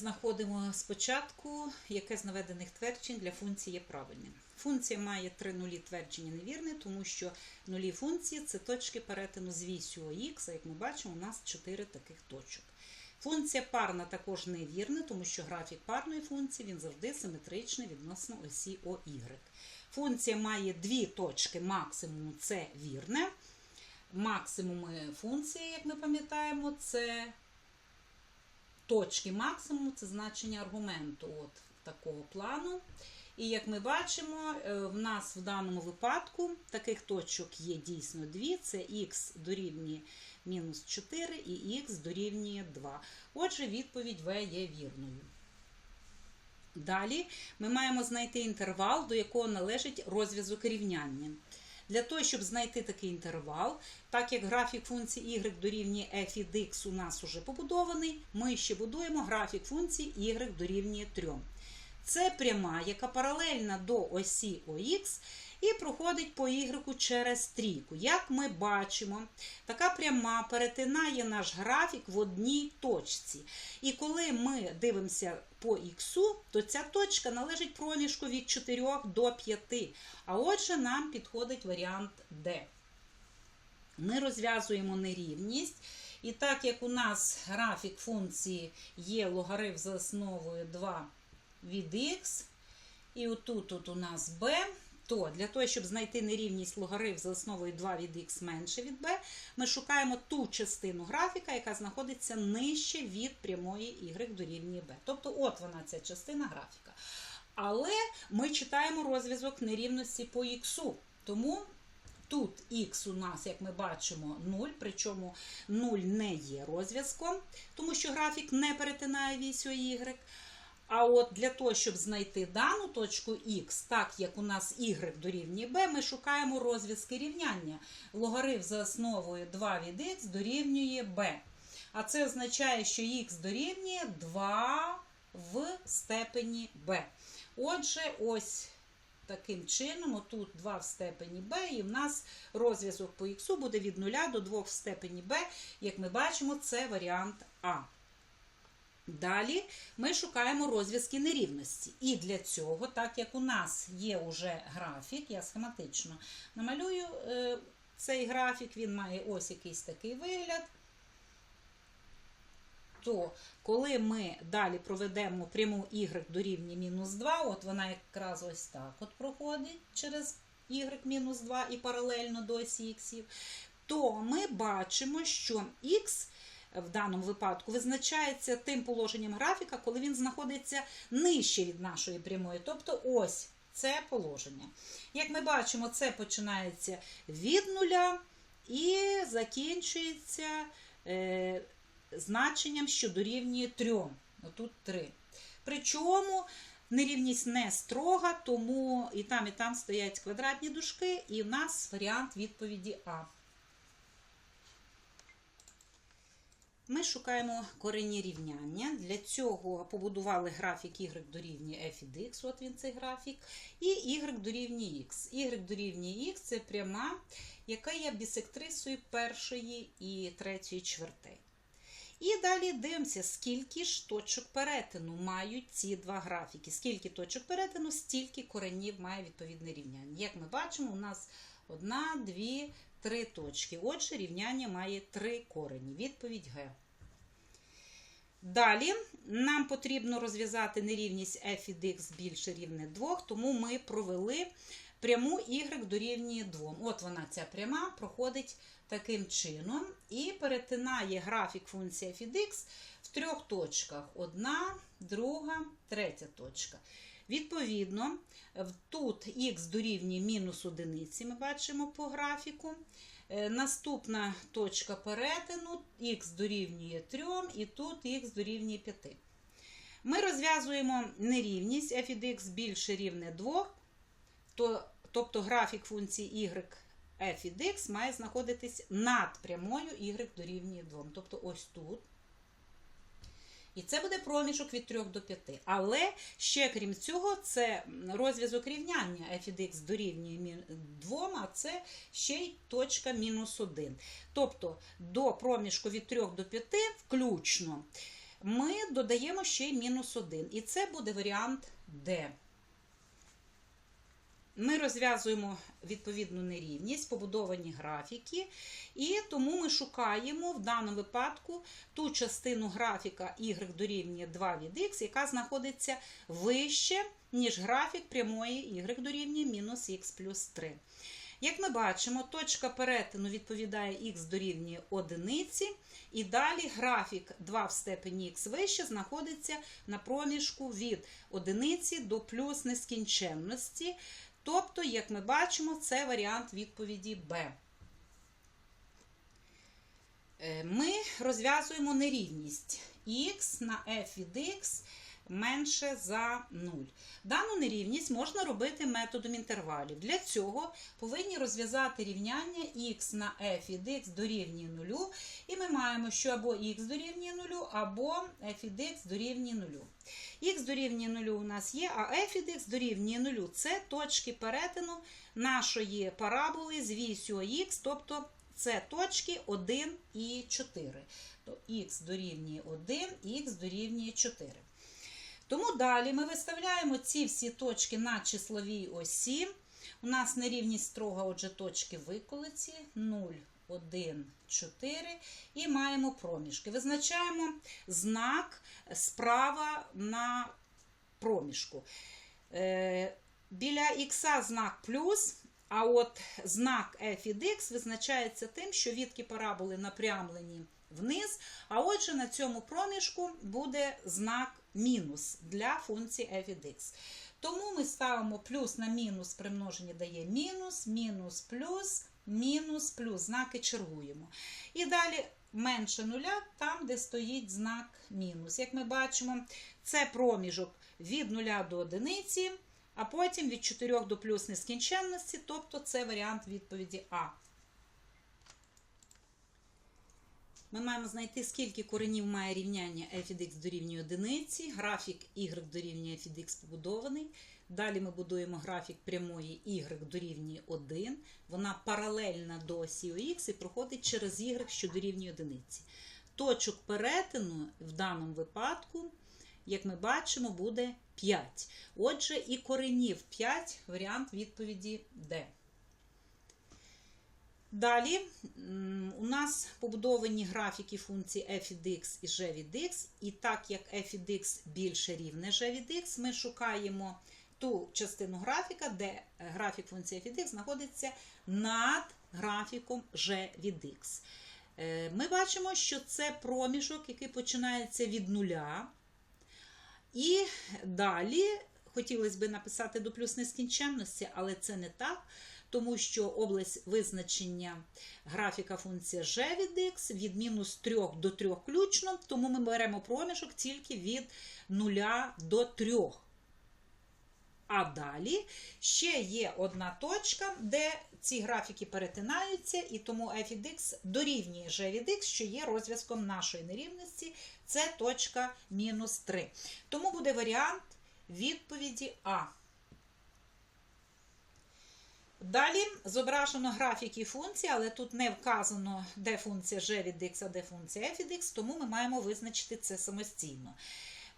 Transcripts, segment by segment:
знаходимо спочатку, яке з наведених тверджень для функції є правильним. Функція має три нулі твердження невірне, тому що нулі функції це точки перетину з вісю ОХ, а як ми бачимо, у нас чотири таких точок. Функція парна також невірна, тому що графік парної функції він завжди симетричний відносно осі ОY. Функція має дві точки максимуму це вірне. Максимуми функції, як ми пам'ятаємо, це точки максимуму це значення аргументу от такого плану. І як ми бачимо, е, в нас в даному випадку таких точок є дійсно дві: це х дорівнює мінус 4 і х дорівнює 2. Отже, відповідь В є вірною. Далі ми маємо знайти інтервал, до якого належить розв'язок рівняння. Для того, щоб знайти такий інтервал, так як графік функції y дорівнює f від x у нас вже побудований, ми ще будуємо графік функції y дорівнює 3. Це пряма, яка паралельна до осі ОХ і проходить по y через трійку. Як ми бачимо, така пряма перетинає наш графік в одній точці. І коли ми дивимося по х, то ця точка належить проміжку від 4 до 5. А отже, нам підходить варіант D. Ми розв'язуємо нерівність. І так як у нас графік функції є логарифм за основою 2 від х, і отут тут у нас b, то для того, щоб знайти нерівність логарифм за основою 2 від х менше від b, ми шукаємо ту частину графіка, яка знаходиться нижче від прямої y дорівнює b. Тобто, от вона ця частина графіка. Але ми читаємо розв'язок нерівності по х. Тому тут х у нас, як ми бачимо, 0, причому 0 не є розв'язком, тому що графік не перетинає вісь y. А от для того, щоб знайти дану точку Х, так як у нас y дорівнює b, ми шукаємо розв'язки рівняння. Логарифм за основою 2 від х дорівнює b. А це означає, що х дорівнює 2 в степені b. Отже, ось таким чином, отут 2 в степені b, і в нас розв'язок по х буде від 0 до 2 в степені b. Як ми бачимо, це варіант А. Далі ми шукаємо розв'язки нерівності. І для цього, так як у нас є вже графік, я схематично намалюю е, цей графік, він має ось якийсь такий вигляд. То коли ми далі проведемо пряму y дорівнює мінус 2, от вона якраз ось так от проходить через y мінус 2 і паралельно до осі х, то ми бачимо, що х в даному випадку визначається тим положенням графіка, коли він знаходиться нижче від нашої прямої. Тобто ось це положення. Як ми бачимо, це починається від нуля і закінчується е, значенням, що дорівнює 3. Отут 3. Причому нерівність не строга, тому і там, і там стоять квадратні дужки, і в нас варіант відповіді А. Ми шукаємо корені рівняння. Для цього побудували графік y дорівнює f від x, от він цей графік, і y дорівнює x. y дорівнює x це пряма, яка є бісектрисою першої і третьої чвертей. І далі дивимося, скільки ж точок перетину мають ці два графіки. Скільки точок перетину, стільки коренів має відповідне рівняння. Як ми бачимо, у нас одна, дві, три точки. Отже, рівняння має три корені. Відповідь Г. Далі нам потрібно розв'язати нерівність f від x більше рівне 2, тому ми провели пряму y дорівнює 2. От вона, ця пряма, проходить таким чином і перетинає графік функції від в трьох точках. Одна, друга, третя точка. Відповідно, тут х дорівнює мінус одиниці, ми бачимо по графіку. Наступна точка перетину х дорівнює 3, і тут х дорівнює 5. Ми розв'язуємо нерівність f від x більше рівне 2, то, тобто графік функції y f від x має знаходитись над прямою y дорівнює 2. Тобто ось тут. І це буде проміжок від 3 до 5. Але ще крім цього, це розв'язок рівняння f від x дорівнює 2, а це ще й точка мінус 1. Тобто до проміжку від 3 до 5 включно ми додаємо ще й мінус 1. І це буде варіант D. Ми розв'язуємо відповідну нерівність, побудовані графіки, і тому ми шукаємо в даному випадку ту частину графіка y дорівнює 2 від x, яка знаходиться вище, ніж графік прямої y дорівнює мінус х плюс 3. Як ми бачимо, точка перетину відповідає х дорівнює одиниці, і далі графік 2 в степені х вище знаходиться на проміжку від одиниці до плюс нескінченності. Тобто, як ми бачимо, це варіант відповіді Б. Е, Ми розв'язуємо нерівність х на f від x менше за 0. Дану нерівність можна робити методом інтервалів. Для цього повинні розв'язати рівняння х на f від x дорівнює 0. І ми маємо, що або х дорівнює 0, або f від x дорівнює 0. Х дорівнює 0 у нас є, а f від x дорівнює 0 це точки перетину нашої параболи з вісю х, тобто це точки 1 і 4. То х дорівнює 1, х дорівнює 4. Тому далі ми виставляємо ці всі точки на числовій осі. У нас нерівність строга, отже, точки виколиці 0, 1, 4. І маємо проміжки. Визначаємо знак справа на проміжку. Е, біля х знак плюс. А от знак f від x визначається тим, що відки параболи напрямлені вниз, а отже, на цьому проміжку буде знак мінус для функції f від x. Тому ми ставимо плюс на мінус примноження дає мінус, мінус, плюс, мінус, плюс. Знаки чергуємо. І далі менше нуля, там, де стоїть знак мінус. Як ми бачимо, це проміжок від нуля до одиниці а потім від 4 до плюс нескінченності, тобто це варіант відповіді А. Ми маємо знайти, скільки коренів має рівняння f від x дорівнює одиниці, графік y дорівнює f від x побудований. Далі ми будуємо графік прямої y дорівнює 1. Вона паралельна до осі ОХ і проходить через y, що дорівнює одиниці. Точок перетину в даному випадку як ми бачимо, буде 5. Отже, і коренів 5 варіант відповіді Д. Далі у нас побудовані графіки функції f від x і g від x. І так як f від x більше рівне g від x, ми шукаємо ту частину графіка, де графік функції f від x знаходиться над графіком g від x. Е, ми бачимо, що це проміжок, який починається від нуля. І далі хотілося б написати до плюс нескінченності, але це не так, тому що область визначення графіка функція g від x від мінус 3 до 3 ключно, тому ми беремо проміжок тільки від 0 до 3. А далі ще є одна точка, де ці графіки перетинаються, і тому f від x дорівнює g від x, що є розв'язком нашої нерівності, це точка мінус 3. Тому буде варіант відповіді А. Далі зображено графіки функції, але тут не вказано, де функція g від x, а де функція f від x, тому ми маємо визначити це самостійно.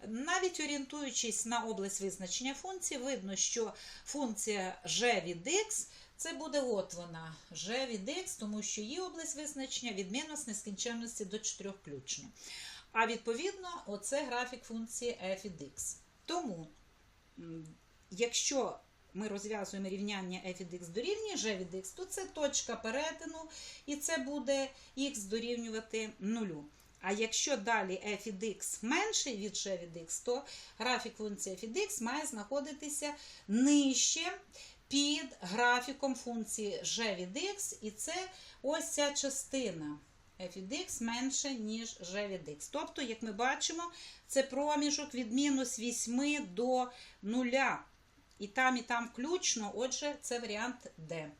Навіть орієнтуючись на область визначення функції, видно, що функція g від x це буде от вона g від x, тому що її область визначення від мінус нескінченності до 4 ключно. А відповідно, оце графік функції f від x. Тому, якщо ми розв'язуємо рівняння f від x дорівнює g від x, то це точка перетину, і це буде x дорівнювати 0. А якщо далі f від x менший від g від x, то графік функції f від x має знаходитися нижче під графіком функції g від x, і це ось ця частина f від x менше, ніж g від x. Тобто, як ми бачимо, це проміжок від мінус 8 до 0. І там, і там ключно, отже, це варіант D.